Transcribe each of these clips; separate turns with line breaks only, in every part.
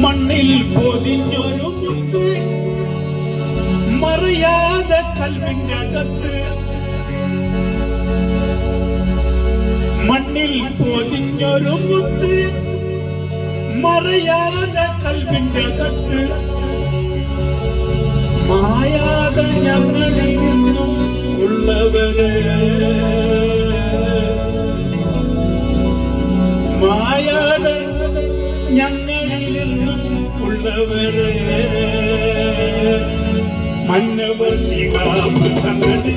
മണ്ണിൽ പൊതിഞ്ഞൊരു മുത്ത്. മറിയാത കൽവിനകത്ത്. മണ്ണിൽ പൊതിഞ്ഞൊരു മുത്ത്. മറിയാതെ കൽവിനകത്ത്. മായാത ഞങ്ങളിൽ നിന്നും ഉള്ളവര്. മായാത ഞങ്ങൾ மன்னவரே. மன்னவர் சிவாம தனது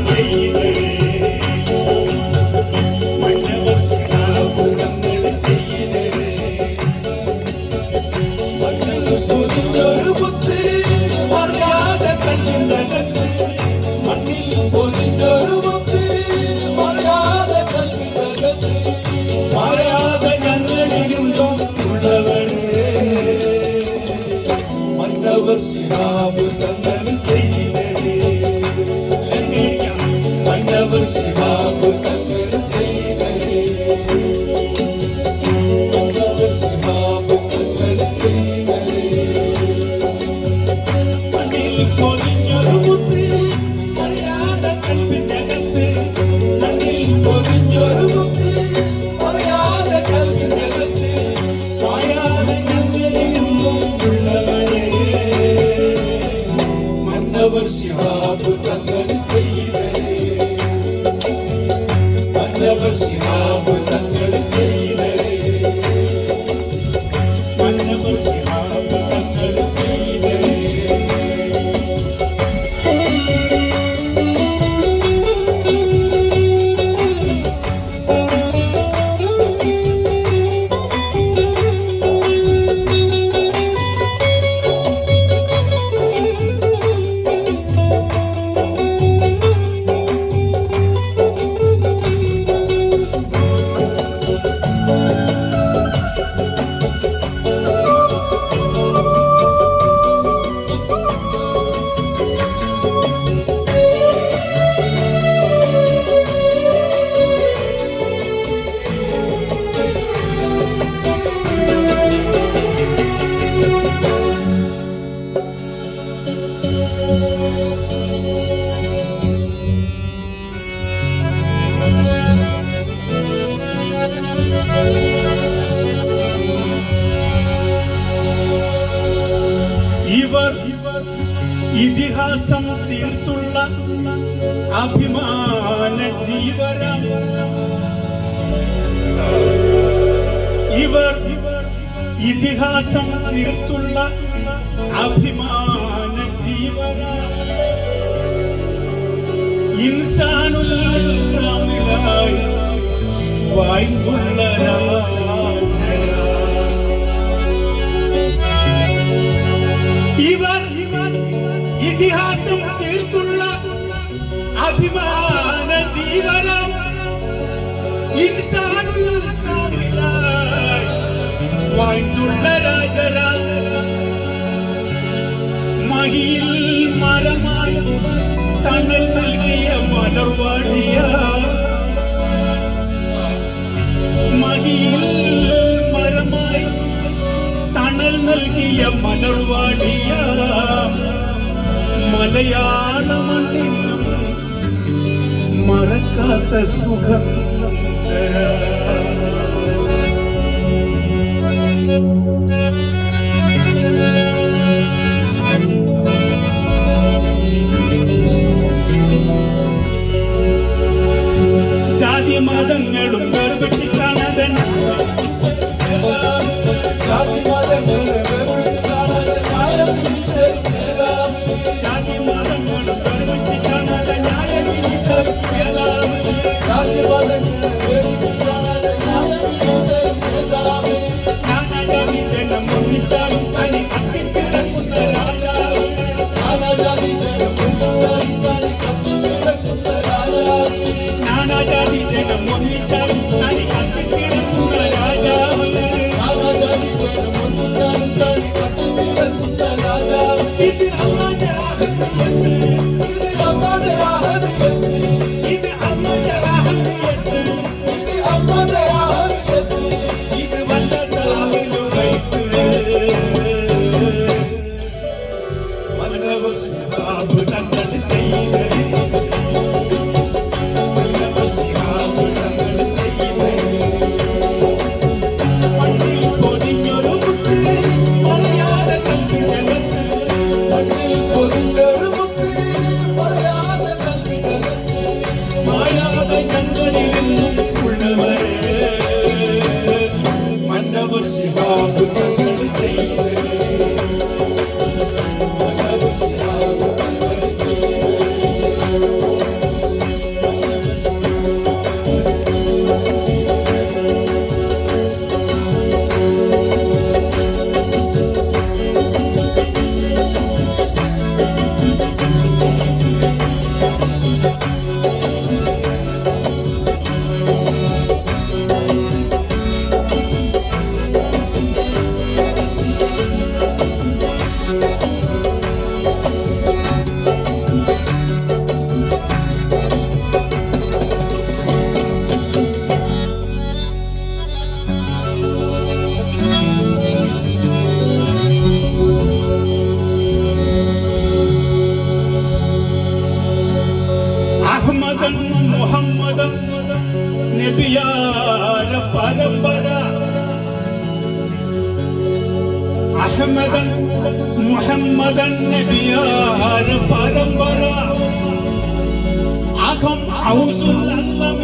ഇതിഹാസം തീർത്തുള്ള അഭിമാന ജീവര. ഇവർ ഇതിഹാസം തീർത്തുള്ള അഭിമാന ജീവര. ഇൻസാനുള്ള വായ്പുള്ളരാ ഉലകിൽ മരമായി തണൽ നൽകിയ മലർവാടിയ മഹിയിൽ മരമായി തണൽ നൽകിയ മലർവാടിയ മലയാള മണ്ണിൽ മറക്കാത്ത സുഖം Thank you. ജാതി മതങ്ങളും محمدا محمدا نبيار برمبرا عكم عوز الأسلم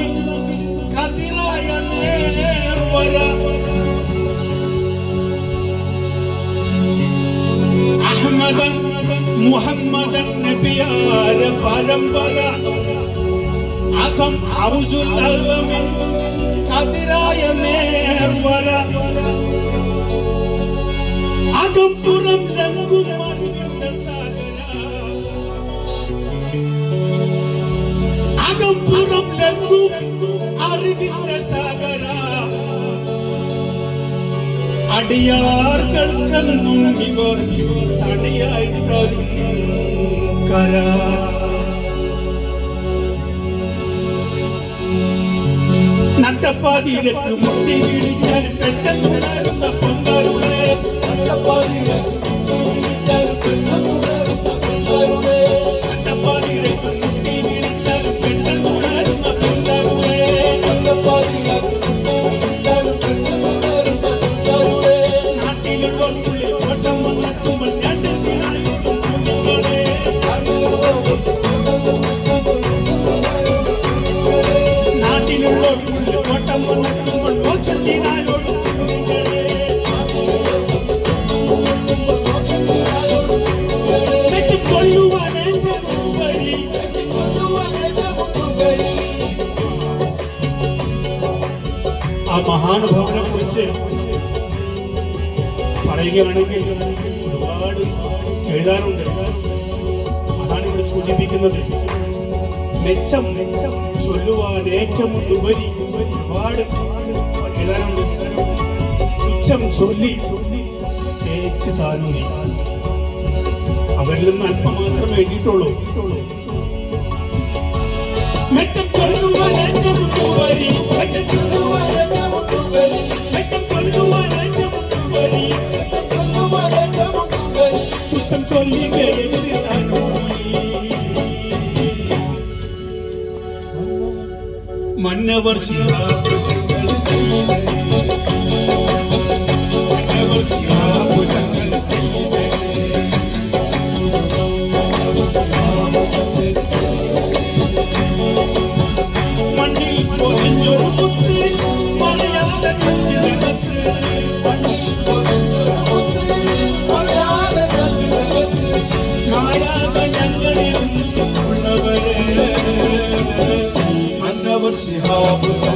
كثيرا ينير ورا. أحمدا محمدا نبيار برمبرا عكم عوز الأسلم كثيرا ينير ورا. அகம்புறம் எங்கும் மறுகின்ற சாகரா அகம்புறம் எங்கும் அறிகின்ற சாகரா அடியார்கள் கல்லும் இவர் தடையாய் தரும் கரா நட்டப்பாதி இருக்கு முட்டி இடிச்சல் பெட்டல் உணர்ந்த பொங்கல்
nobody
പറയുകയാണെങ്കിൽ ഒരുപാട് എഴുതാനുണ്ട് അതാണ് ഇവിടെ സൂചിപ്പിക്കുന്നത്. മെച്ചം ചൊല്ലുവാൻ ഏറ്റവും ഉപരി ഒരുപാട് എഴുതാനുണ്ട്. തുച്ഛം ചൊല്ലി തേച്ച് താനൂരി. അവരിൽ നിന്ന് അല്പം മാത്രമേ എഴുതിയിട്ടുള്ളൂ. മെച്ചം ചൊല്ലുവാൻ ഏറ്റവും ഉപരി മെച്ചം മന്നവർ ശിവാഭുജങ്ങൾ ചെയ്തേ മന്നവർ ശിവാഭുജങ്ങൾ ചെയ്തേ മണ്ണിൽ പൊതിഞ്ഞൊരു കുത്തി മറിയാതെ Thank you.